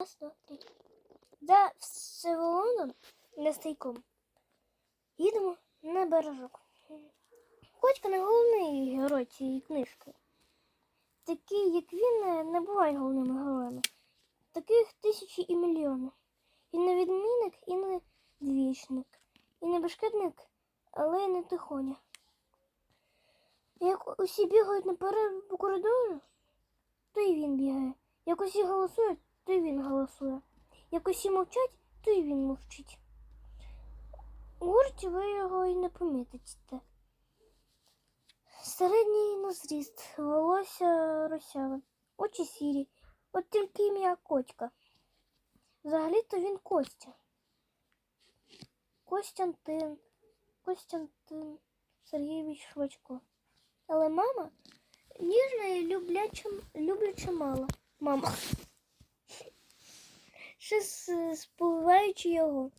Раз, два, три. За Всеволодом Нестайком їдемо на бережок. Котька не головний герой цієї книжки. Такі, як він, не бувають головними героями. Таких тисячі і мільйони. І не відмінник, і не двічник, і не бешкетник, але й не тихоня. Як усі бігають наперед по коридору, то й він бігає. Як усі голосують, то й він голосує. Як усі мовчать, то й він мовчить. У гурті ви його й не помітите. Середній на зріст, волосся росяве, очі сірі, от тільки ім'я Котька. Взагалі-то він Костя. Костянтин, Костянтин Сергійович Швачко. Але мама ніжна і любляча, любляча мала. Мама. Ще спливаючи його,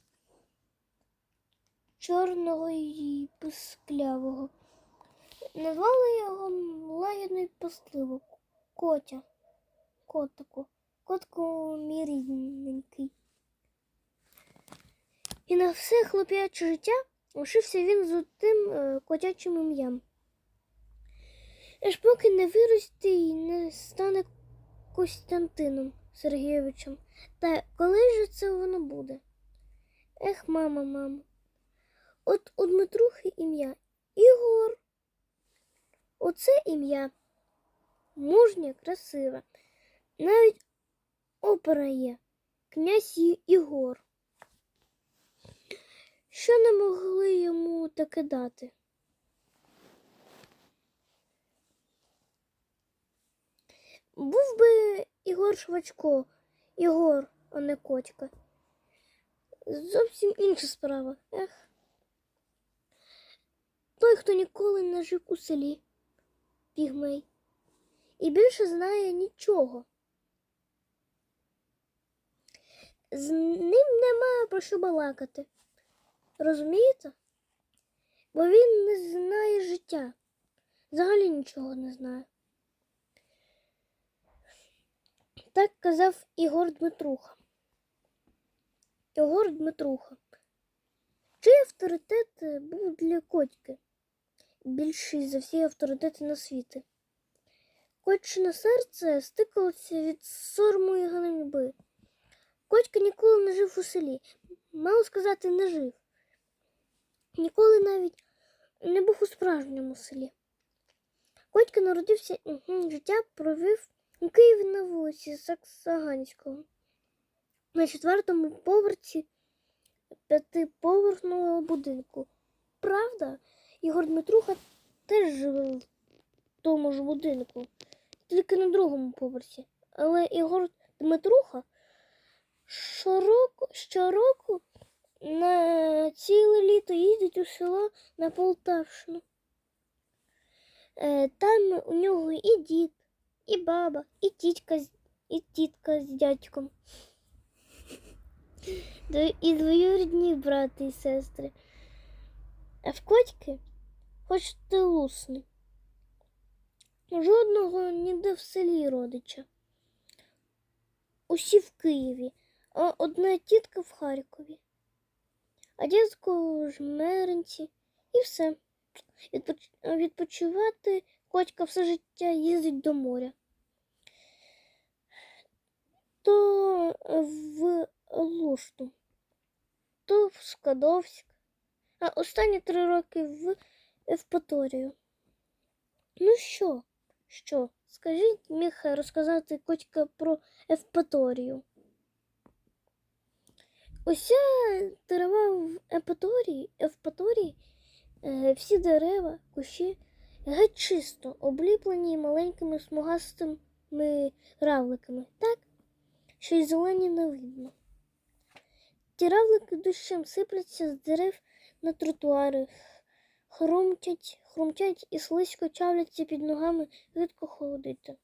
чорного і писклявого. Назвали його лагідно і пастливо. Котя. Котику. Котку мій рідненький. І на все хлоп'яче життя лишився він з тим е, котячим ім'ям. Аж поки не виросте і не стане Костянтином Сергійовичем. Та коли ж це воно буде? Ех, мама, мама. От у Дмитрухи ім'я Ігор. Оце ім'я мужнє, красиве. Навіть опера є князь Ігор. Що не могли йому таке дати? Був би Ігор Швачко, Ігор, а не Котька. Зовсім інша справа. Ех. Той, хто ніколи не жив у селі, пігмей, і більше знає нічого. З ним нема про що балакати. Розумієте? Бо він не знає життя. Взагалі нічого не знає. Так казав Ігор Дмитруха. Ігор Дмитруха. Чий авторитет е, був для котьки? Більший за всі авторитети на світі. Котчине серце стикалося від сорому і ганьби. Котька ніколи не жив у селі. Мало сказати, не жив. Ніколи навіть не був у справжньому селі. Котька народився життя провів у Києві на вулиці Саксаганського. На четвертому поверсі п'ятиповерхного будинку. Правда, Ігор Дмитруха теж живе в тому ж будинку, тільки на другому поверсі. Але Ігор Дмитруха щороку, щороку на ціле літо їздить у село на Полтавщину. Е, Там у нього і дід, і баба, і тітка, і тітка з дядьком. І двоюрідні брати і сестри. А в котьки хоч ти лусни. Жодного ніде в селі родича. Усі в Києві, а одна тітка в Харкові. А дядько в Жмеринці і все. Відпочивати котька все життя їздить до моря. То в Лушту, то в Скадовськ, а останні три роки в Евпаторію. Ну що, що? Скажіть, міг розказати котька про Евпаторію. Уся трава в Епаторії, Евпаторії, е, всі дерева, кущі геть чисто, обліплені маленькими смугастими равликами, так, що й зелені не видно. Ті равлики дощем сипляться з дерев на тротуари, хрумтять, хрумтять і слизько чавляться під ногами, гидко ходити.